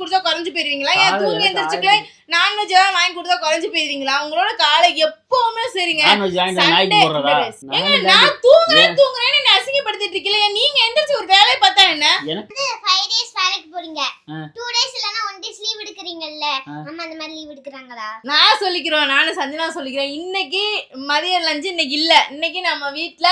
குடுத்தா குறைஞ்சு போயிருவீங்களா? ஏன் தூங்கி எந்திரிச்சுக்கல? நான்வெஜ் எல்லாம் வாங்கி கொடுத்தா குறைஞ்சு போயிருவீங்களா? உங்களோட காலை எப்பவுமே சரிங்க. ஏங்க, நான் தூங்குறேன் தூங்குறேன்னு என்ன அசிங்கப்படுத்திட்டு இருக்கீங்களா. நீங்க எந்திரிச்சு ஒரு வேலையை பார்த்தா என்ன? எனக்கு ஃபைவ் டேஸ் வேலைக்கு போறீங்க. டூ டேஸ் இல்லனா ஒன் டேஸ் லீவ் எடுக்கிறீங்கல்ல. அம்மா அந்த மாதிரி லீவ் எடுக்கறாங்களா? நான் சொல்லிக்கிறோம் நானும் சஞ்சனா சொல்லிக்கிறேன். இன்னைக்கு மதிய லஞ்சு இன்னைக்கு இல்ல. இன்னைக்கு நம்ம வீட்ல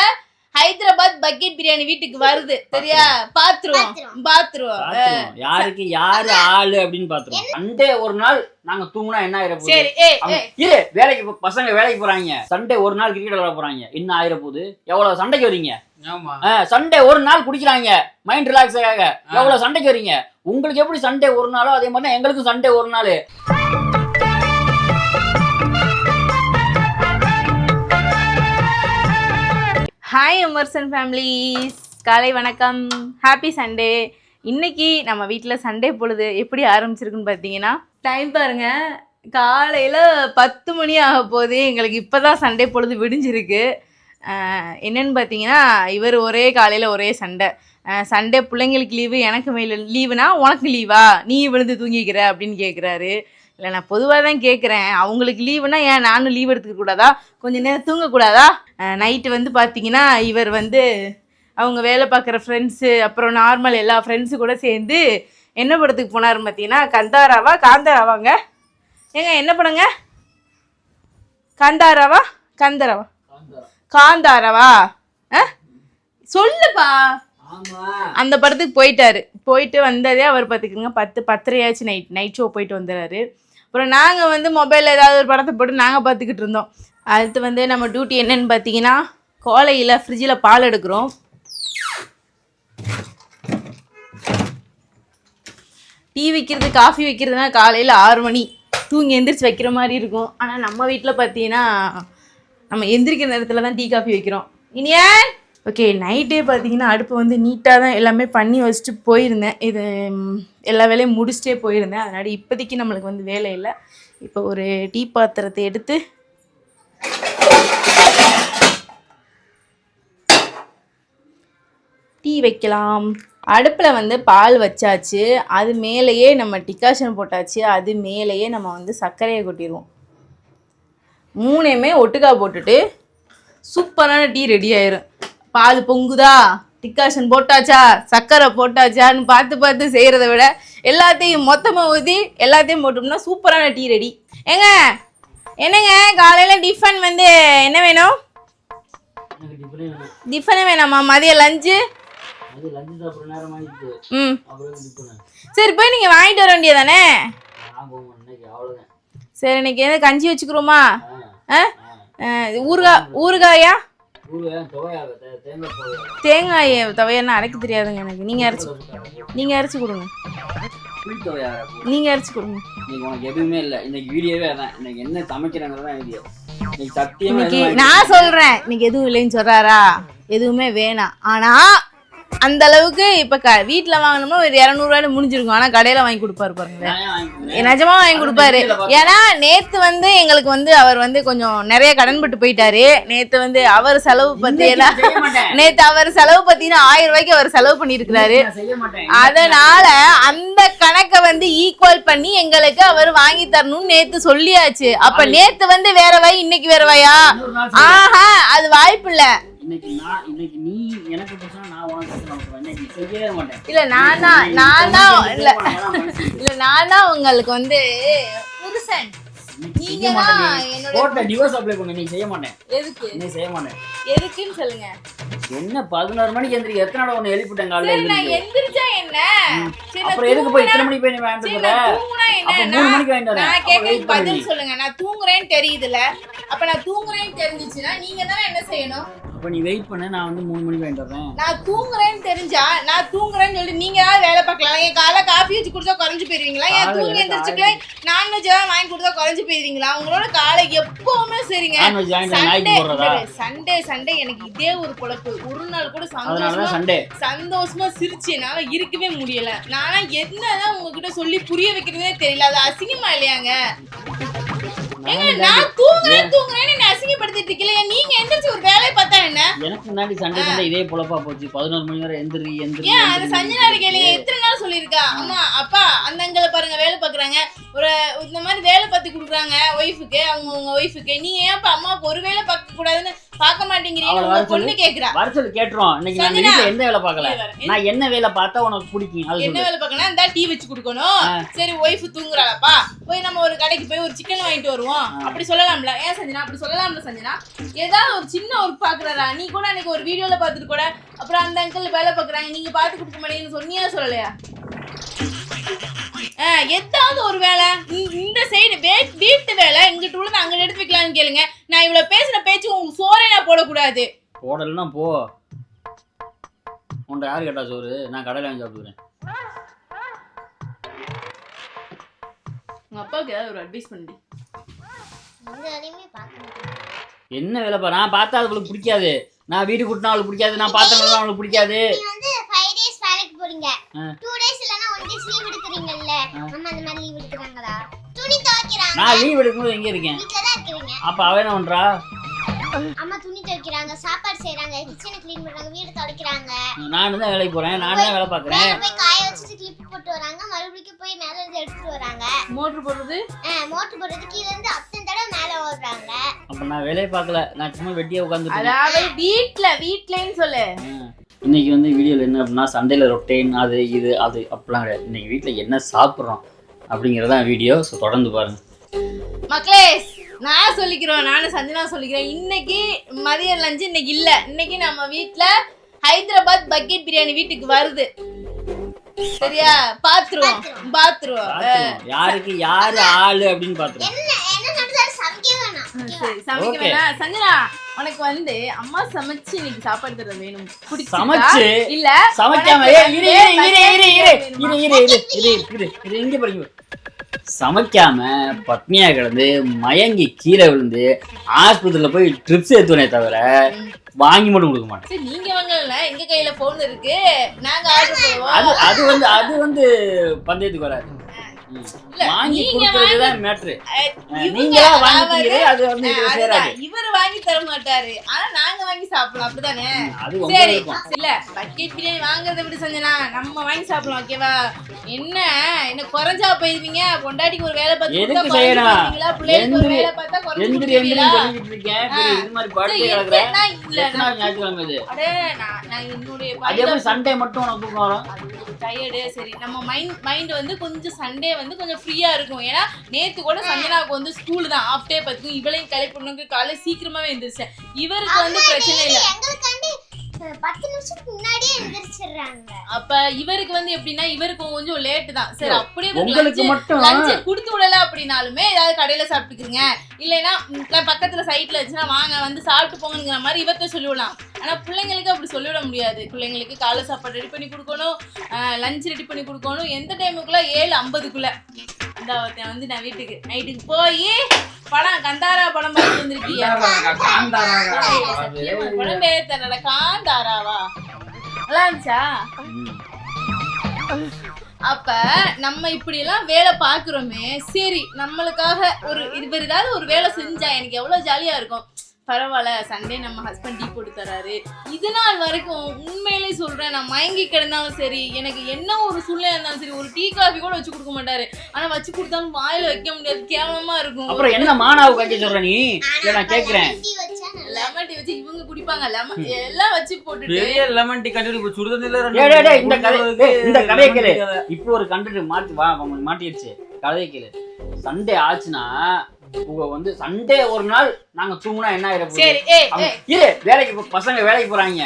ஹைதராபாத் பக்கெட் பிரியாணி வீட்டுக்கு வருது. சரியா பாத்துருவோம். பாத்துருவோம். யாருக்கு யாரு ஆளு அப்படின்னு பாத்துருவோம். சண்டே ஒரு நாள் நாங்க தூங்குனா என்ன ஆயிர போகுது? சரி ஏய் அவங்க- ஏய். இரு வேலைக்கு போ- பசங்க வேலைக்கு போறாங்க. சண்டே ஒரு நாள் கிரிக்கெட் விளையாட போறாங்க. என்ன ஆயிர போகுது? எவ்வளவு சண்டைக்கு வரீங்க? ஆமா. சண்டே ஒரு நாள் குடிக்கிறாங்க. மைண்ட் ரிலாக்ஸாக எவ்வளவு சண்டைக்கு வரீங்க? உங்களுக்கு எப்படி சண்டே ஒரு நாளோ அதே மாதிரி தான் எங்களுக்கும் சண்டே ஒரு நாள். ஹாய் எமர்சன் ஃபேமிலிஸ் காலை வணக்கம். ஹாப்பி சண்டே இன்னைக்கு நம்ம வீட்டில் சண்டே பொழுது எப்படி ஆரம்பிச்சிருக்குன்னு பார்த்தீங்கன்னா டைம் பாருங்க. காலையில் பத்து மணி ஆக போது எங்களுக்கு இப்போ தான் சண்டே பொழுது விடிஞ்சிருக்கு. என்னென்னு என்னன்னு பார்த்தீங்கன்னா இவர் ஒரே காலையில் ஒரே சண்டை. சண்டே பிள்ளைங்களுக்கு லீவு எனக்கு மேல லீவுனா உனக்கு லீவா நீ விழுந்து தூங்கிக்கிற அப்படின்னு கேட்குறாரு இல்லை நான் பொதுவாக தான் கேட்குறேன் அவங்களுக்கு லீவுனா ஏன் நானும் லீவ் எடுத்துக்க கூடாதா? கொஞ்ச நேரம் தூங்கக்கூடாதா? நைட்டு வந்து பார்த்தீங்கன்னா இவர் வந்து அவங்க வேலை பார்க்குற ஃப்ரெண்ட்ஸு அப்புறம் நார்மல் எல்லா ஃப்ரெண்ட்ஸு கூட சேர்ந்து என்ன படத்துக்கு போனார் பார்த்தீங்கன்னா கந்தாராவா காந்தாராவாங்க? ஏங்க என்ன படங்க? கந்தாராவா கந்தராவா? காந்தாராவா? ஆ சொல்லுப்பா. அந்த படத்துக்கு போயிட்டாரு. போயிட்டு வந்ததே அவர் பார்த்துக்குங்க பத்து பத்தரையாச்சு நைட் நைட் ஷோ போயிட்டு வந்துடுறாரு. அப்புறம் நாங்கள் வந்து மொபைலில் ஏதாவது ஒரு படத்தை போட்டு நாங்கள் பார்த்துக்கிட்டு இருந்தோம். அடுத்து வந்து நம்ம டியூட்டி என்னன்னு பார்த்தீங்கன்னா கோலையில் ஃப்ரிட்ஜில் பால் எடுக்கிறோம். டீ வைக்கிறது காஃபி வைக்கிறதுனா காலையில் ஆறு மணி. தூங்கி எந்திரிச்சு வைக்கிற மாதிரி இருக்கும். ஆனால் நம்ம வீட்டில் பார்த்தீங்கன்னா நம்ம எந்திரிக்கிற நேரத்தில் தான் டீ காஃபி வைக்கிறோம். இனியா ஓகே நைட்டே பார்த்தீங்கன்னா அடுப்பு வந்து நீட்டாக தான் எல்லாமே பண்ணி வச்சுட்டு போயிருந்தேன். இது எல்லா வேலையும் முடிச்சுட்டே போயிருந்தேன். அதனால் இப்போதைக்கு நம்மளுக்கு வந்து வேலை இல்லை. இப்போ ஒரு டீ பாத்திரத்தை எடுத்து டீ வைக்கலாம். அடுப்பில் வந்து பால் வச்சாச்சு. அது மேலேயே நம்ம டிகாஷன் போட்டாச்சு. அது மேலேயே நம்ம வந்து சர்க்கரையை கொட்டிடுவோம். மூணையுமே ஒட்டுக்கா போட்டுட்டு சூப்பரான டீ ரெடி ஆயிரும். பால் பொங்குதா? டிகாஷன் போட்டாச்சா? சர்க்கரை போட்டாச்சான்னு பார்த்து பார்த்து செய்கிறத விட எல்லாத்தையும் மொத்தமாக ஊற்றி எல்லாத்தையும் போட்டோம்னா சூப்பரான டீ ரெடி. ஏங்க என்னங்க காலையில் டிஃபன் வந்து என்ன வேணும்? டிஃபனே வேணும். மதியம் லஞ்சு? ம். சரி போய் நீங்கள் வாங்கிட்டு வர வேண்டியதானே இன்னைக்கு அவ்வளோதான் சரி இன்னைக்கு எதாவது கஞ்சி வச்சுக்கிறோமா? ஆ ஊறுகாய் ஊறுகாயா? தேங்காய் துவையன்னா அரைக்க தெரியாதுங்க எனக்கு. நீங்கள் அரைச்சி நீங்கள் அரைச்சி கொடுங்க. நீங்கள் அரைச்சி கொடுங்க. இன்னைக்கு உனக்கு எதுவுமே இல்லை. இன்னைக்கு வீடியோவே அதான். இன்னைக்கு என்ன சமைக்கிறாங்கிறது தான் வீடியோ. இன்னைக்கு நான் சொல்கிறேன் இன்னைக்கு எதுவும் இல்லைன்னு சொல்கிறாரா எதுவுமே வேணாம். ஆனால் அந்த அளவுக்கு இப்போ க வீட்டில் வாங்கினோம்னா ஒரு இரநூறுவாயில முடிஞ்சிருக்கும். ஆனால் கடையில் வாங்கி கொடுப்பாரு பாருங்க? நிஜமா வாங்கி கொடுப்பாரு. ஏன்னா நேத்து வந்து எங்களுக்கு வந்து அவர் வந்து கொஞ்சம் நிறைய கடன்பட்டு போயிட்டாரு. நேத்து வந்து அவர் செலவு பத்தி. நேத்து அவர் செலவு பத்தினா ஆயிரம் ரூபாய்க்கு அவர் செலவு பண்ணிருக்கிறாரு அதனால அந்த கணக்கை வந்து ஈக்குவல் பண்ணி எங்களுக்கு அவர் வாங்கி தரணும்னு நேத்து சொல்லியாச்சு. அப்ப நேத்து வந்து வேற வாய் இன்னைக்கு வேற வாயா? ஆஹா அது வாய்ப்பு இல்ல. இன்னைக்கு நான் இன்னைக்கு நீ எனக்கு நான் உனக்கு. இன்னைக்கு செய்யவே மாட்டேன். இல்ல நான் தான் நான் தான் இல்ல. நான் தான் உங்களுக்கு வந்து புருஷன் நீங்க தான் நீ. என்னோட டிவோர்ஸ் அப்ளை பண்ணு நீ செய்ய மாட்டேன். எதுக்கு? இன்னைக்கு செய்ய மாட்டேன். எதுக்குன்னு சொல்லுங்க. என்ன பதினோரு மணிக்கு எந்திரிக்க? எத்தனை நாள் உன்னை எழுப்பிட்டேன் காலையில நான் எந்திரிச்சா என்ன? அப்புறம் எதுக்கு போய் இத்தனை மணிக்கு போய் நீ வாங்கிட்டு? அப்ப மூணு நான்- மணிக்கு வாங்கிட்டு வரேன். நான் பண்ணி பதில் சொல்லுங்க. நான் தூங்குறேன்னு தெரியுதுல. அப்ப நான் தூங்குறேன்னு தெரிஞ்சுச்சுன்னா நீங்க தானே என்ன செய்யணும்? அப்ப நீ வெயிட் பண்ணு நான் வந்து மூணு மணிக்கு வாங்கிட்டு வரேன் நான் தூங்குறேன்னு தெரிஞ்சா நான் தூங்குறேன்னு சொல்லி நீங்க ஏதாவது வேலை பார்க்கலாம். என் காலை காஃபி வச்சு குடிச்சா குறைஞ்சு போயிருவீங்களா? ஏன் காலையில தூங்கி எந்திரிச்சுக்கல நான்வெஜ் எல்லாம் வாங்கி கொடுத்தா குறைஞ்சு போயிருவீங்களா? உங்களோட காலை எப்பவுமே சரிங்க. போடுறதா? சண்டே சண்டே எனக்கு இதே ஒரு பொழப்பு. ஒரு நாள் கூட சந்தோஷமா சண்டே சந்தோஷமா சிரிச்சு என்னால இருக்கவே முடியல. நானா என்னதான் உங்ககிட்ட சொல்லி புரிய வைக்கிறதே தெரியல. அது அசிங்கமா இல்லையாங்க? ஏங்க நான் தூங்குறேன் தூங்குறேன்னு என்ன அசிங்கப்படுத்திட்டு இருக்கீங்க நீங்க எந்திரிச்சு ஒரு வேலையை பார்த்தா என்ன எனக்கு முன்னாடி சண்டே சண்டே இதே பொழப்பா போச்சு. பதினோரு மணி வரை எந்திரி எந்திரி ஏன் அது சஞ்சனா. கேள்வி எத்தனை நாள் சொல்லியிருக்கா? அம்மா அப்பா அந்த அங்களை பாருங்க பார்த்து கொடுக்குறாங்க ஒய்ஃபுக்கு அவங்க உங்க ஒய்ஃபுக்கு நீங்க ஏன்ப்பா அம்மாவுக்கு ஒரு வேலை பார்க்க கூடாதுன்னு பார்க்க மாட்டேங்கிறீங்க? பொண்ணு கேக்குறா வர சொல்லி கேட்டுரும் இன்னைக்கு நான். வீட்டுல எந்த வேலை பார்க்கல. நான் என்ன வேலை பார்த்தா உனக்கு பிடிக்கும்? அது என்ன வேலை பார்க்கணும் இந்த டீ வச்சு கொடுக்கணும். சரி ஒய்ஃப் தூங்குறாளப்பா. போய் நம்ம ஒரு கடைக்கு போய் ஒரு சிக்கன் வாங்கிட்டு வருவோம். அப்படி சொல்லலாம்ல. ஏன் சஞ்சனா? அப்படி சொல்லலாம்ல சஞ்சனா. ஏதாவது ஒரு சின்ன ஒர்க் பாக்குறாரா நீ கூட அன்னைக்கு ஒரு வீடியோல பார்த்துட்டு கூட அப்புறம் அந்த அங்கிள் வேலை பார்க்கறாங்க. நீங்க பார்த்து கொடுக்க மாட்டேங்கன்னு சொன்னியா சொல்லலையா? ஆ, ஏதாவது ஒரு வேலை. இந்த- இந்த சைடு வீட்டு வேலை இங்கிட்டு உள்ளது அங்க எடுத்து வைக்கலாம்னு கேளுங்க. நான் இவ்வளவு பேசுற பேச்சு உங்களுக்கு சோறே நான் போடக்கூடாது. போடலைன்னா போ. உன்ட்ட யாரு கேட்டா சோறு? நான் கடையில வாங்கி சாப்பிட்டுக்கிறேன். உங்க அப்பாவுக்கு ஏதாவது ஒரு அட்வைஸ் பண்ணி. என்ன வேலைப்பா? நான் பார்த்தா அது அவளுக்கு பிடிக்காது. நான் வீடு கூட்டினா அவளுக்கு பிடிக்காது நான் பார்த்தா அவளுக்கு பிடிக்காது. வந்து ஃபைவ் டேஸ் வேலைக்கு போறீங்க. ஆ. டூ டேஸ் இல்லனா ஒன் டேஸ் லீவ் எடுக்கிறீங்கல்ல. அம்மா அந்த மாதிரி லீவ் எடுக்கிறாங்களா? துணி துவைக்கிறாங்க நான் லீவ் எடுக்கும்போது எங்க இருக்கேன்? வீட்ல தான் இருக்கிறீங்க. அப்ப அவ என்ன பண்றா? அம்மா துணி துவைக்கிறாங்க சாப்பாடு செய்றாங்க கிச்சனை க்ளீன் பண்றாங்க வீடு துடைக்கிறாங்க. நானும் தான் வேலைக்கு போறேன் நானும் தான் வேலை பார்க்கறேன். மேல போய் காய வச்சுட்டு கிளிப் போட்டு வராங்க மறுபடியும் போய் மேல இருந்து எடுத்துட்டு வராங்க. மோட்டர் போடுறது? மோட்டர் போடுறது கீழ இருந்து அத்தனை தடவை மேல ஓடுறாங்க. அப்ப நான் வேலையை பார்க்கல நான் சும்மா வெட்டியா உட்காந்துட்டு அதாவது வீட்ல வீட்லன்னு சொல்லு. இன்னைக்கு வந்து வீடியோவில் என்ன அப்படின்னா சண்டையில் ரொட்டேன் அது இது அது அப்படிலாம் கிடையாது. இன்னைக்கு வீட்டில் என்ன சாப்பிட்றோம் அப்படிங்கிறதான் வீடியோ. ஸோ தொடர்ந்து பாருங்க. மக்களே நான் சொல்லிக்கிறோம் நானும் சஞ்சனா சொல்லிக்கிறேன். இன்னைக்கு மதிய லஞ்சு இன்னைக்கு இல்ல. இன்னைக்கு நம்ம வீட்ல ஹைதராபாத் பக்கெட் பிரியாணி வீட்டுக்கு வருது. சரியா? பாத்துருவோம். பாத்துருவோம். யாருக்கு யாரு ஆளு அப்படின்னு பார்த்துருவோம் என்ன என்ன நடந்தாலும் சமைக்க வேணாம். சஞ்சனா உனக்கு வந்து அம்மா சமைச்சு இன்னைக்கு சாப்பாடு தர வேணும்? சமைச்சு? இல்ல சமைக்காம? இரு இரு இரு இரு இரு வேணுமா? இரு இரு இரு இரு இரு இரு இங்க பாருங்க. சமைக்காம பத்னியா கிடந்து மயங்கி கீழே விழுந்து ஆஸ்பத்திரியில போய் ட்ரிப்ஸ் ஏத்துவனே தவிர வாங்கி மட்டும் கொடுக்க மாட்டேன். நீங்க வாங்கல எங்க கையில போன் இருக்கு. நாங்க அது அது வந்து அது வந்து பந்தயத்துக்கு வராது. இவரு வாங்கி தர மாட்டாரு. ஆனா நாங்க வாங்கி சாப்பிடலாம் அப்படிதானே? சரி. இல்ல பக்கெட் பிரியாணி வாங்குறத விட செஞ்சனா. நம்ம வாங்கி சாப்பிடலாம் ஓகேவா என்ன என்ன குறைஞ்சா போயிருவீங்க? பொண்டாட்டிக்கு ஒரு வேலை பார்த்து எந்திரி- வேலை பார்த்தா குறைஞ்சு சண்டே மட்டும் டயர்டு சரி. நம்ம மைண்ட் மைண்ட் வந்து கொஞ்சம் சண்டே வந்து கொஞ்சம் ஃப்ரீயா இருக்கும். ஏன்னா நேத்து கூட சஞ்சனாவுக்கு வந்து ஸ்கூல் தான். ஆஃப் டே பார்த்துக்கும் இவளையும் கிளப்பிடணுங்க காலையில சீக்கிரமாவே எந்திரிச்சேன் இவருக்கு வந்து பிரச்சனை இல்லை. பத்து நிமிஷத்துக்கு முன்னாடியே எந்திரிச்சிடுறாங்க. அப்ப இவருக்கு வந்து எப்படின்னா இவருக்கு கொஞ்சம் லேட் தான். சரி அப்படியே உங்களுக்கு மட்டும் லஞ்சு கொடுத்து விடல அப்படின்னாலுமே ஏதாவது கடையில சாப்பிட்டுக்கிறீங்க. இல்லைன்னா பக்கத்துல சைட்ல வச்சுன்னா வாங்க வந்து சாப்பிட்டு போங்கங்கிற மாதிரி இவர்த்த சொல்லிவிடலாம் ஆனா பிள்ளைங்களுக்கு அப்படி சொல்லிவிட முடியாது. பிள்ளைங்களுக்கு காலை சாப்பாடு ரெடி பண்ணி கொடுக்கணும் லஞ்ச் ரெடி பண்ணி கொடுக்கணும். எந்த டைமுக்குள்ள ஏழு ஐம்பதுக்குள்ள. இந்த ஒருத்தன் வந்து நான் வீட்டுக்கு நைட்டுக்கு போய் படம் கந்தாரா படம் பார்த்து வந்திருக்கீங்க சத்தியமா படம் பேர் காந்தாராவா? நல்லா இருந்துச்சா. அப்ப நம்ம இப்படி எல்லாம் வேலை பாக்குறோமே சரி நம்மளுக்காக ஒரு இவர் ஏதாவது ஒரு வேலை செஞ்சா எனக்கு எவ்வளவு ஜாலியா இருக்கும். பரவாயில்ல சண்டே நம்ம ஹஸ்பண்ட் டீ போட்டு தராரு. இது நாள் வரைக்கும் உண்மையிலே சொல்றேன் நான் மயங்கி கிடந்தாலும் சரி எனக்கு என்ன ஒரு சூழ்நிலை இருந்தாலும் சரி ஒரு டீ காஃபி கூட வச்சு கொடுக்க மாட்டாரு. ஆனா வச்சு கொடுத்தாலும் வாயில வைக்க முடியாது கேவலமா இருக்கும். அப்புறம் என்ன மானாவு கட்டி சொல்ற நீ? நான் நல்லா லெமன் டீ வச்சு இவங்க குடிப்பாங்க லெமன் எல்லாம் வச்சு போட்டுட்டு. பெரிய லெமன் டீ கட்டி இப்ப சுடுதண்ணில டேய், டேய், டேய், இந்த கதை இந்த கதையை கேளு. இப்போ ஒரு கண்டென்ட் மாத்தி வா மாட்டிடுச்சு கதையை கேளு. சண்டே ஆச்சுன்னா உங்க வந்து சண்டே ஒரு நாள் நாங்க தூங்குனா என்ன போகுது சரி ஏய் அவங்க- ஏய். இரு வேலைக்கு பசங்க வேலைக்கு போறாங்க.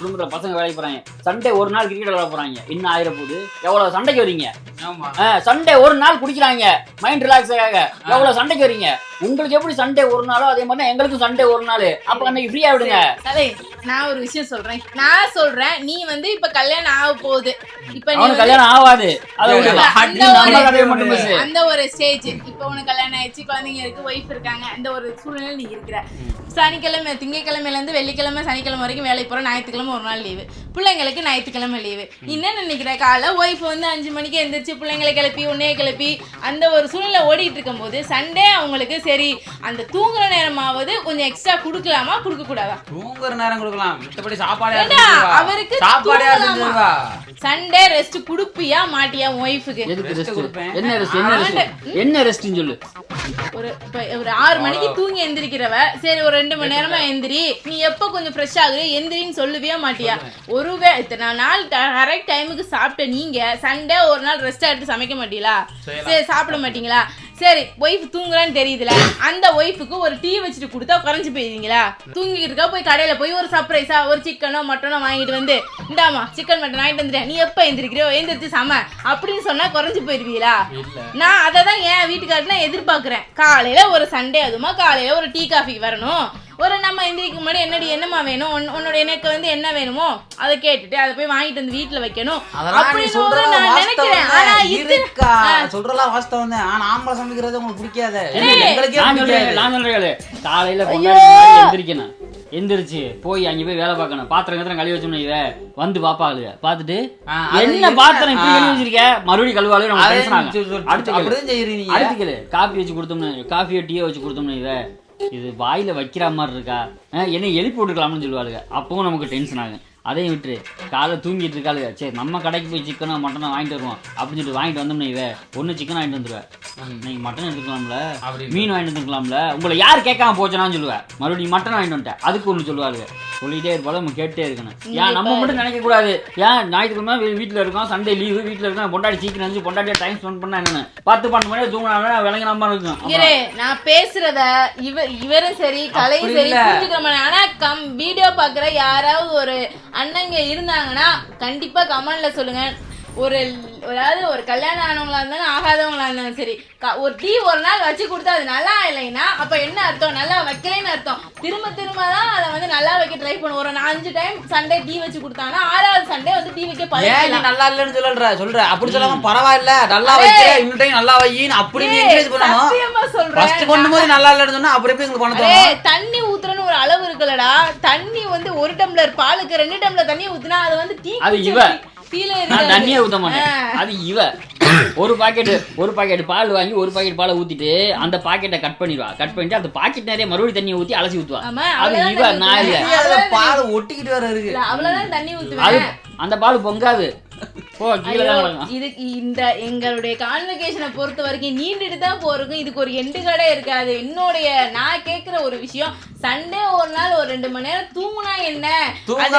குடும்பத்துல பசங்க வேலைக்கு போறாங்க. சண்டே ஒரு நாள் கிரிக்கெட் விளையாட போறாங்க. என்ன ஆயிர போகுது எவ்வளவு சண்டைக்கு வரீங்க? ஆமா. சண்டே ஒரு நாள் குடிக்கிறாங்க. மைண்ட் ரிலாக்ஸாக எவ்வளவு சண்டைக்கு வரீங்க? உங்களுக்கு எப்படி சண்டே ஒரு நாளோ அதே மாதிரி தான் எங்களுக்கும் சண்டே ஒரு நாள். அப்ப அன்னைக்கு ஃப்ரீயா விடுங்க. நான் ஒரு விஷயம் சொல்றேன். நான் சொல்றேன் நீ வந்து இப்ப கல்யாணம் ஆக போகுது. இப்ப நீ அவனுக்கு வந்து- கல்யாணம் ஆகாது. அதை விடு இல்ல, நீ அந்த நம்ம ஒரு- கதையை மட்டும் பேசு. அந்த ஒரு ஸ்டேஜ் இப்ப உனக்கு கல்யாணம் ஆயிடுச்சு குழந்தைங்க இருக்கு ஒய்ஃப் இருக்காங்க அந்த ஒரு சூழ்நிலை நீ இருக்கிற. சனிக்கிழமை திங்கக்கிழமையில இருந்து வெள்ளிக்கிழமை சனிக்கிழமை வரைக்கும் வேலைக்கு போற ஞாயிற்றுக்கிழமை ஒரு நாள் லீவு பிள்ளைங்களுக்கு ஞாயிற்றுக்கிழமை லீவு என்ன நினைக்கிற காலை ஒய்ஃப் வந்து அஞ்சு மணிக்கு எந்திரிச்சு பிள்ளைங்களை கிளப்பி உன்னைய கிளப்பி அந்த ஒரு சூழ்நிலை ஓடிட்டு இருக்கும்போது சண்டே அவங்களுக்கு சரி அந்த தூங்குற நேரமாவது கொஞ்சம் எக்ஸ்ட்ரா கொடுக்கலாமா கொடுக்க கூடாதா தூங்குற நேரம் கொடுக்கலாம். மித்தபடி சாப்பாடு அவருக்கு சாப்பாடு? செஞ்சிருவா சண்டே ரெஸ்ட் குடுப்பியா மாட்டியா உன் ஒய்ஃபுக்கு எதுக்கு ரெஸ்ட் கொடுப்பேன். என்ன ரெஸ்ட் என்ன ரெஸ்ட் என்ன ரெஸ்ட்னு சொல்லு. ஒரு ஒரு ஆறு மணிக்கு தூங்கி எந்திரிக்கிறவ சரி ஒரு ரெண்டு மணி நேரமா எந்திரி. நீ எப்ப கொஞ்சம் ஃப்ரெஷ் ஆகுது எந்திரின்னு சொல்லவே மாட்டியா? ஒருவே இத்தனை நாள் கரெக்ட் டைமுக்கு சாப்பிட்ட நீங்க சண்டே ஒரு நாள் ரெஸ்ட் எடுத்து சமைக்க மாட்டீங்களா? சரி சாப்பிட மாட்டீங்களா? சரி ஒய்ஃப் தூங்குறான்னு தெரியுதுல? அந்த ஒய்ஃபுக்கு ஒரு டீ வச்சுட்டு கொடுத்தா குறைஞ்சு போயிருவீங்களா தூங்கிட்டு இருக்கா போய் கடையில போய் ஒரு சர்ப்ரைஸா ஒரு சிக்கனோ மட்டனோ வாங்கிட்டு வந்து இந்தாமா சிக்கன் மட்டன் வாங்கிட்டு வந்துட்டேன். நீ எப்ப எந்திரிக்கிறியோ எந்திரிச்சு சம. அப்படின்னு சொன்னா குறைஞ்சு போயிருவீங்களா நான் அதை தான் என் வீட்டுக்காரட்டு எதிர்பார்க்குறேன். காலையில ஒரு சண்டே அதுமா காலையில ஒரு டீ காஃபி வரணும். ஒரு நம்ம எந்திரிக்கு முன்னாடி என்னடி என்னம்மா வேணும்? உன்- உன்னோட எனக்கு வந்து என்ன வேணுமோ அதை கேட்டுட்டு அதை போய் வாங்கிட்டு வந்து வீட்டுல வைக்கணும். அப்படின்னு நான் நினைக்கிறேன். ஆனா வாஸ்தவம் இது இருக்கா சொல்றலாம் வாஸ்தவம் தான். ஆனா ஆம்பளை சமைக்கிறது உங்களுக்கு பிடிக்காத? நான் சொல்றேன் காலையில எந்திரிக்கணும். எந்திரிச்சு போய் அங்க போய் வேலை பார்க்கணும். பாத்திரம் கத்திரம் கழுவி வச்சோம்னு இவ வந்து பாப்பாளுங்க ஆ, அது என்ன. பாத்திரம் இப்படி. கழுவி வச்சிருக்க? மறுபடியும் கழுவாளு நம்ம சொல், அடுத்து அடுத்து காஃபி வச்சு கொடுத்தோம்னு காஃபியோ டீயோ வச்சு கொடுத்தோம்னு இவ இது வாயில வைக்கிற மாதிரி இருக்கா? ஆ, என்னை எழுப்பி விட்டுக்கலாம்னு சொல்லுவாருங்க அப்பவும் நமக்கு டென்ஷன் ஆகும். அதையும் விட்டுரு. காலை தூங்கிட்டு இருக்காளுங்க. சரி நம்ம கடைக்கு போய் சிக்கனோ மட்டனோ வாங்கிட்டு வருவோம். அப்படின்னு சொல்லிட்டு வாங்கிட்டு வந்தோம்னா இவ ஒன்று சிக்கன் வாங்கிட்டு வந்துருவேன். நீங்க மட்டன் எடுத்துக்கலாம்ல? மீன் வாங்கிட்டு வந்துருக்கலாம்ல? உங்களை யார் கேட்காம போச்சனான்னு சொல்லுவேன். மறுபடியும் மட்டன் வாங்கிட்டு வந்துட்டேன். அதுக்கு ஒன்று சொல்லுவாளுங்க. சொல்லிட்டே இருப்பாலும் நம்ம கேட்டே இருக்கணும். ஏன் நம்ம மட்டும் நினைக்க கூடாது. ஏன் ஞாயிற்றுக்கிழமை வீட்டுல இருக்கோம். சண்டே லீவு வீட்டுல இருக்கோம். பொண்டாடி சீக்கிரம் வந்து பொண்டாட்டியா டைம் ஸ்பெண்ட் பண்ணா என்னன்னு? பத்து பன்னெண்டு மணி தூங்கினா விளங்கின மாதிரி இருக்கும். நான் பேசுறத இவ இவரும் சரி கலையும் சரி இல்ல. புரிஞ்சுக்க மாட்டேன் ஆனா கம் வீடியோ பாக்குற யாராவது ஒரு அண்ணங்க இருந்தாங்கன்னா கண்டிப்பா கமெண்ட்ல சொல்லுங்க. ஒரு அதாவது ஒரு கல்யாணம் ஆனவங்களா இருந்தாலும் ஆகாதவங்களா இருந்தாலும் சரி ஒரு டீ ஒரு நாள் வச்சு கொடுத்தா அது நல்லா இல்லைன்னா அப்ப என்ன அர்த்தம்? நல்லா வைக்கலைன்னு அர்த்தம். திரும்ப திரும்ப தான் அதை வந்து நல்லா வைக்க ட்ரை பண்ணுவோம். ஒரு நான் அஞ்சு டைம் சண்டே டீ வச்சு கொடுத்தாங்கன்னா ஆறாவது சண்டே வந்து டீ வைக்க பழகிக்கலாம் நல்லா இல்லைன்னு சொல்ற சொல்ற. அப்படி சொல்லாம பரவாயில்ல. நல்லா வைக்கிற இன்னும் டைம் நல்லா வையின்னு அப்படி நீ என்கரேஜ் பண்ணணும். சொல்றேன். ஃபர்ஸ்ட் பண்ணும்போது நல்லா இல்லைன்னு சொன்னா அப்புறம் எப்படி உங்களுக்கு தண்ணி ஊத்துறன்னு ஒரு அளவு இருக்குல்லடா. தண்ணி வந்து ஒரு டம்ளர் பாலுக்கு ரெண்டு டம்ளர் தண்ணி ஊத்துனா அது வந்து டீ அது இவ. ஃபீல் நான் தண்ணியே ஊத்த மாட்டேன். அது இவ. ஒரு பாக்கெட் ஒரு பாக்கெட் பால் வாங்கி ஒரு பாக்கெட் பாலை ஊத்திட்டு அந்த பாக்கெட்டை கட் பண்ணிடுவா. கட் பண்ணிட்டு அந்த பாக்கெட் நிறைய மறுபடியும் தண்ணியை ஊத்தி அலசி ஊத்துவா. ஆமா அது இவ நான் இல்ல. பால் ஒட்டிக்கிட்டு வேற இருக்கு. அவ்வளவுதான் தண்ணி அது ஊத்துவேன் அந்த பால் பொங்காது. இதுக்கு இந்த எங்களுடைய கான்வெகேஷனை பொறுத்த வரைக்கும் நீண்டுட்டு தான் போறோம் இதுக்கு ஒரு எண்டு கடை இருக்காது. என்னுடைய நான் கேக்குற ஒரு விஷயம் சண்டே ஒரு நாள் ஒரு ரெண்டு மணி நேரம் தூங்குனா என்ன? அது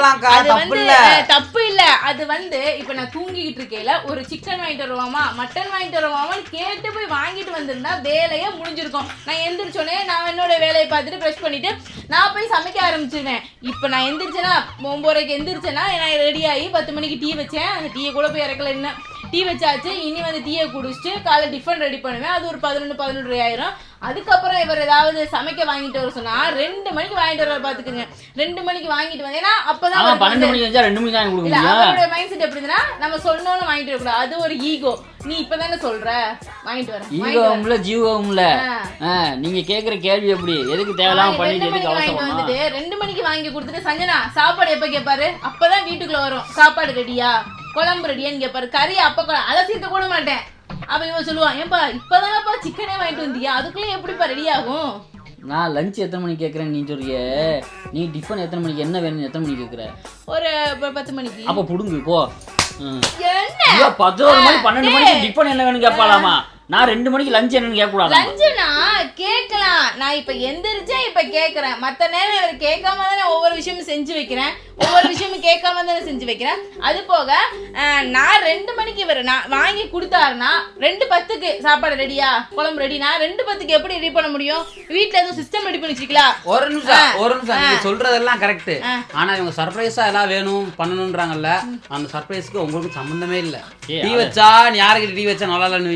தப்பு வந்து தப்பு இல்ல. அது வந்து இப்ப நான் தூங்கிக்கிட்டு இருக்கையில ஒரு சிக்கன் வாங்கிட்டு வருவாமா? மட்டன் வாங்கிட்டு வருவாமான்னு கேட்டு போய் வாங்கிட்டு வந்திருந்தா வேலையே முடிஞ்சிருக்கும். நான் எந்திரிச்சோடனே நான் என்னோட வேலையை பார்த்துட்டு ப்ரெஷ் பண்ணிட்டு நான் போய் சமைக்க ஆரம்பிச்சிருவேன். இப்போ நான் எந்திரிச்சேன்னா ஒம்போரைக்கு எந்திரிச்சேன்னா நான் ரெடி ஆகி பத்து மணிக்கு டீ வச்சேன். அந்த டீயை கூட போய் இறக்கல என்ன டீ வச்சாச்சு இனி வந்து டீயை குடிச்சிட்டு காலை டிஃபன் ரெடி பண்ணுவேன். அது ஒரு பதினொன்று பதினொன்று ஆயிரும். அதுக்கப்புறம் இவர் ஏதாவது சமைக்க வாங்கிட்டு வர சொன்னா ரெண்டு மணிக்கு வாங்கிட்டு வர பாத்துக்குங்க. ரெண்டு மணிக்கு வாங்கிட்டு வந்தேன் ஏன்னா அப்பதான் பன்னெண்டு வந்து- மணிக்கு ரெண்டு மணிக்கு தான் மைண்ட் செட் எப்படி இருந்துன்னா நம்ம சொன்னோன்னு வாங்கிட்டு வரக்கூடாது அது ஒரு ஈகோ நீ இப்பதானே சொல்ற? வாங்கிட்டு வரேன். ஈகோவும்ல ஜீவோவும்ல நீங்க கேக்குற கேள்வி எப்படி? எதுக்கு தேவையில்லாம பண்ணிட்டு எதுக்கு அவசரம்? வந்துட்டு ரெண்டு மணிக்கு வாங்கி கொடுத்துட்டு சஞ்சனா சாப்பாடு எப்ப கேட்பாரு அப்பதான் வீட்டுக்குள்ள வரும். சாப்பாடு ரெடியா குழம்பு ரெடியான்னு கேட்பாரு கறி அப்ப கூட அலசிட்டு கூட மாட்டேன். அப்ப இவன் சொல்லுவான் ஏன்பா இப்பதானப்பா சிக்கனே வாங்கிட்டு வந்தியா? அதுக்குள்ள எப்படிப்பா ரெடி ஆகும்? நான் லஞ்ச் எத்தனை மணிக்கு கேக்குறேன் நீ சொல்றிய? நீ டிஃபன் எத்தனை மணிக்கு என்ன வேணும் எத்தனை மணிக்கு கேக்குற? ஒரு பத்து மணிக்கு. அப்ப புடுங்கு போ. என்ன? பதினோரு மணி பன்னெண்டு மணிக்கு டிஃபன் என்ன வேணும் கேட்பாலாமா நான் ரெண்டு மணிக்கு லஞ்ச் என்னன்னு கேட்க கூடாது லஞ்சுனா கேட்கலாம். நான் இப்ப எந்திரிச்சேன் இப்ப கேக்குறேன். மத்த நேரம் இவர் கேட்காம தானே ஒவ்வொரு விஷயமும் செஞ்சு வைக்கிறேன். ஒவ்வொரு விஷயமும் கேட்காம தானே செஞ்சு வைக்கிறேன். அது போக நான் ரெண்டு மணிக்கு இவர் நான் வாங்கி கொடுத்தாருன்னா ரெண்டு பத்துக்கு சாப்பாடு ரெடியா? குழம்பு ரெடினா ரெண்டு பத்துக்கு எப்படி ரெடி பண்ண முடியும்? வீட்ல எதுவும் சிஸ்டம் ரெடி பண்ணி வச்சிருக்கீங்களா? ஒரு நிமிஷம் ஒரு நிமிஷம் நீங்க சொல்றதெல்லாம் கரெக்ட். ஆனா இவங்க சர்ப்ரைஸா எல்லாம் வேணும் பண்ணணும்ன்றாங்கல்ல அந்த சர்ப்ரைஸ்க்கு உங்களுக்கு சம்பந்தமே இல்ல. டீ வச்சா நீ யாருக்கு டீ வச்சா நல்லா இல்லைன்னு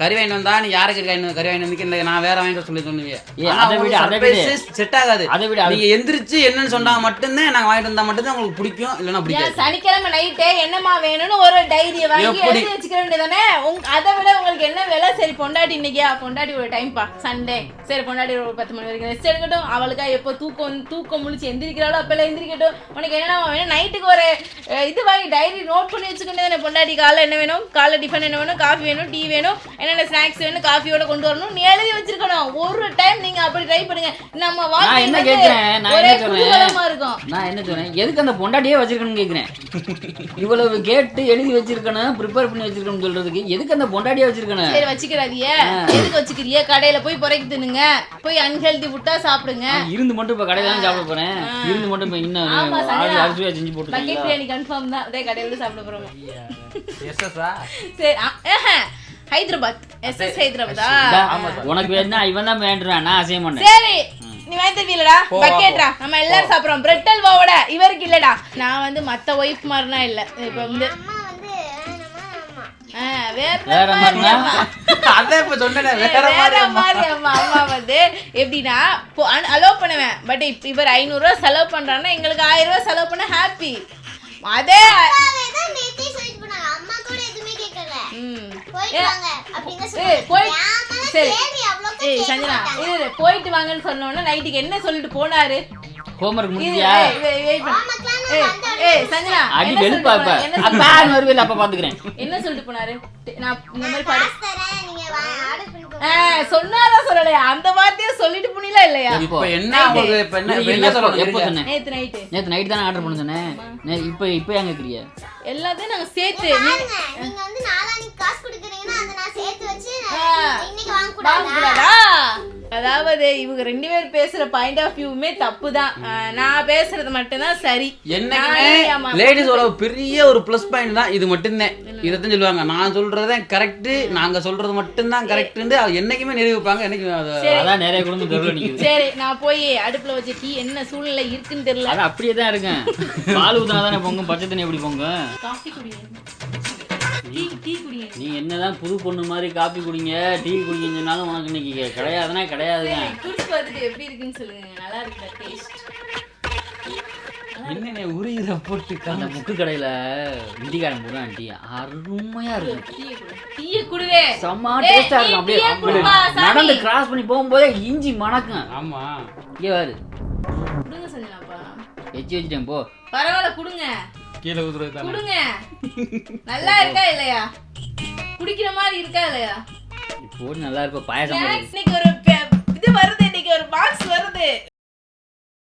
கறி வாங்கிட்டு வந்தா நீ யாருக்கு கறி வாங்கி கறி வாங்கிட்டு வந்து நான் வேற வாங்கிட்டு சொல்லி சொல்லுவீங்க ஏய், அதை விட, அதை விட. செட் ஆகாது. அதை விட, நீங்க எந்திரிச்சு என்னன்னு சொன்னா மட்டும்தான் நாங்க வாங்கிட்டு வந்தா மட்டும்தான் உங்களுக்கு பிடிக்கும் இல்லைன்னா ஏன் பிடிக்காது. சனிக்கிழமை நைட்டே என்னம்மா வேணும்னு ஒரு டைரியை வாங்கி? எழுதி வச்சுக்க வேண்டியதானே உங்க அதை விட உங்களுக்கு என்ன வேலை? சரி பொண்டாட்டி இன்னைக்கியா பொண்டாட்டி ஒரு டைம் பா. சண்டே சரி பொண்டாட்டி ஒரு பத்து மணி வரைக்கும் ரெஸ்ட் எடுக்கட்டும். அவளுக்கா எப்போ தூக்கம் தூக்கம் முழிச்சு எந்திரிக்கிறாளோ அப்பெல்லாம் எந்திரிக்கட்டும். உனக்கு என்னென்ன வேணும்? நைட்டுக்கு ஒரு இது வாங்கி டைரி நோட் பண்ணி வச்சுக்க வேண்டியதானே பொண்டாட்டி காலைல என்ன வேணும்? காலைல டிஃபன் என்ன வேணும்? காஃபி வேணும் டீ வேணும். என்னென்ன ஸ்நாக்ஸ் வேணும் காஃபியோட கொண்டு வரணும். நீ எழுதி வச்சிருக்கணும். ஒரு டைம் நீங்க அப்படி ட்ரை பண்ணுங்க. நம்ம வாழ்க்கை என்ன வந்து கேட்கிறேன் நான் என்ன சொல்றேன்? இருக்கும். நான் என்ன சொல்றேன்? எதுக்கு அந்த பொண்டாட்டியே வச்சிருக்கணும்னு கேட்குறேன் இவ்வளவு கேட்டு எழுதி வச்சிருக்கணும் ப்ரிப்பேர் பண்ணி வச்சிருக்கணும்னு சொல்றதுக்கு எதுக்கு அந்த பொண்டாட்டியே வச்சிருக்கணும்? சரி வச்சுக்கிறாதிய எதுக்கு வச்சுக்கிறிய கடையில போய் புறைக்கு தின்னுங்க. போய் அன்ஹெல்தி ஃபுட்டா சாப்பிடுங்க. இருந்து மட்டும் இப்போ கடையில தான் சாப்பிட போறேன். இருந்து மட்டும் இப்போ இன்னும். அரிசியா செஞ்சு பக்கெட் போட்டுருக்கீங்களா பிரியாணி கன்ஃபார்ம் தான். அதே கடையில சாப்பிட போறோம். சரி. ஹைதராபாத். எஸ் எஸ் ஹைதராபாத்தா? உனக்கு வேணா இவன் தான் வேண்டுறான் நான் அசைய மாட்டேன். சரி நீ வாங்கி தருவீலடா பக்கெட்ரா நம்ம எல்லாரும் சாப்பிடுறோம். பிரெட் அல்வாவோட இவருக்கு இல்லடா. நான் வந்து மத்த ஒய்ஃப் மாதிரினா இல்ல. இப்ப வந்து வேற வேற மாதிரி மாதிரினா? அம்மா. அதான் இப்ப சொன்னேனே வேற வேற மாதிரி மாதிரி அம்மா. அம்மா வந்து எப்படின்னா அலோவ் பண்ணுவேன். பட் இப்ப இவர் ஐநூறு ரூபாய் செலவு பண்றாருன்னா எங்களுக்கு ஆயிரம் ரூபாய் செலவு பண்ண ஹாப்பி அதே சரி. ஏய் சஞ்சனா இரு, போயிட்டு வாங்கன்னு சொன்னோன்னா நைட்டுக்கு என்ன சொல்லிட்டு போனாரு? முடிஞ்சியா? ஏய், சஞ்சனா அடி வெளுப்பா அப்பா. வருவேல அப்ப பாத்துக்கிறேன். என்ன சொல்லிட்டு போனாரு? நான் இந்த மாதிரி சொன்னாரா சொல்லலையா? அந்த வார்த்தையை சொல்லிட்டு புனில இல்லையா? இப்போ என்ன இப்ப என்ன என்ன எப்போ சொல்லணும் எப்போ இருங்க. சொன்னேன்? நேத்து நைட்டு. நேத்து நைட் தானே ஆர்டர் பண்ண சொன்னேன். இப்போ இப்போ ஏன் கேக்குறிய எல்லாத்தையும் நாங்க சேர்த்து நீங்க வந்து நாளான்னைக்கு காசு கொடுக்குறீங்கன்னா அதை நான் சேர்த்து வச்சு ஆ. இன்னைக்கு வாங்க கூடாதா வாங்கக்கூடாதா? அதாவது இவங்க ரெண்டு பேர் பேசுற பாயிண்ட் ஆஃப் வியூமே தப்பு தான் நான் பேசுறது மட்டும்தான் சரி. ஆமா. லேடிஸோட பெரிய ஒரு ப்ளஸ் பாயிண்ட் தான் இது மட்டும்தான். இதைத்தான் சொல்லுவாங்க. நான் சொல்றது கரெக்ட் நாங்க சொல்றது மட்டும்தான் கரெக்ட்னு அது என்னைக்குமே நிரூபிப்பாங்க. என்னைக்குமே அது அதான் நிறைய குடும்பம் தெருவில் சரி நான் போய் அடுப்புல வச்ச டீ என்ன சூழ்நிலை இருக்குன்னு தெரியல. அது அப்படியே தான் இருக்கேன். பால் ஊத்தினா தானே பொங்கும் பச்சை தண்ணி எப்படி பொங்கும்? நீ என்னதான் புது பொண்ணு மாதிரி காப்பி குடிங்க டீ குடிங்கன்னு சொன்னாலும் உனக்கு இன்னைக்கு கிடையாதுன்னா கிடையாதுங்க. குடிச்சு பார்த்துட்டு எப்படி இருக்குன்னு சொல்லுங்க. நல்லா இருக்குல்ல டேஸ்ட் என்னென்ன உரியிற போட்டு அந்த முக்கு கடையில இண்டிகாரம் போடுறான் டீ அருமையா இருக்கும் டீயை குடு டீயை குடுவே. செம்ம டேஸ்டா நீ இருக்கும் அப்படியே. நடந்து கிராஸ் பண்ணி போகும்போதே இஞ்சி மணக்கும் ஆமா. இங்கே பாரு. குடுங்க சஞ்சனாப்பா எச்சி வச்சுட்டேன் போ. பரவாயில்ல குடுங்க. கீழே ஊத்துறது தானே குடுங்க நல்லா இருக்கா இல்லையா? குடிக்கிற மாதிரி இருக்கா இல்லையா? இப்போ நல்லா இருப்ப பாயசம். இன்னைக்கு ஒரு இது வருது இன்னைக்கு ஒரு பாக்ஸ் வருது.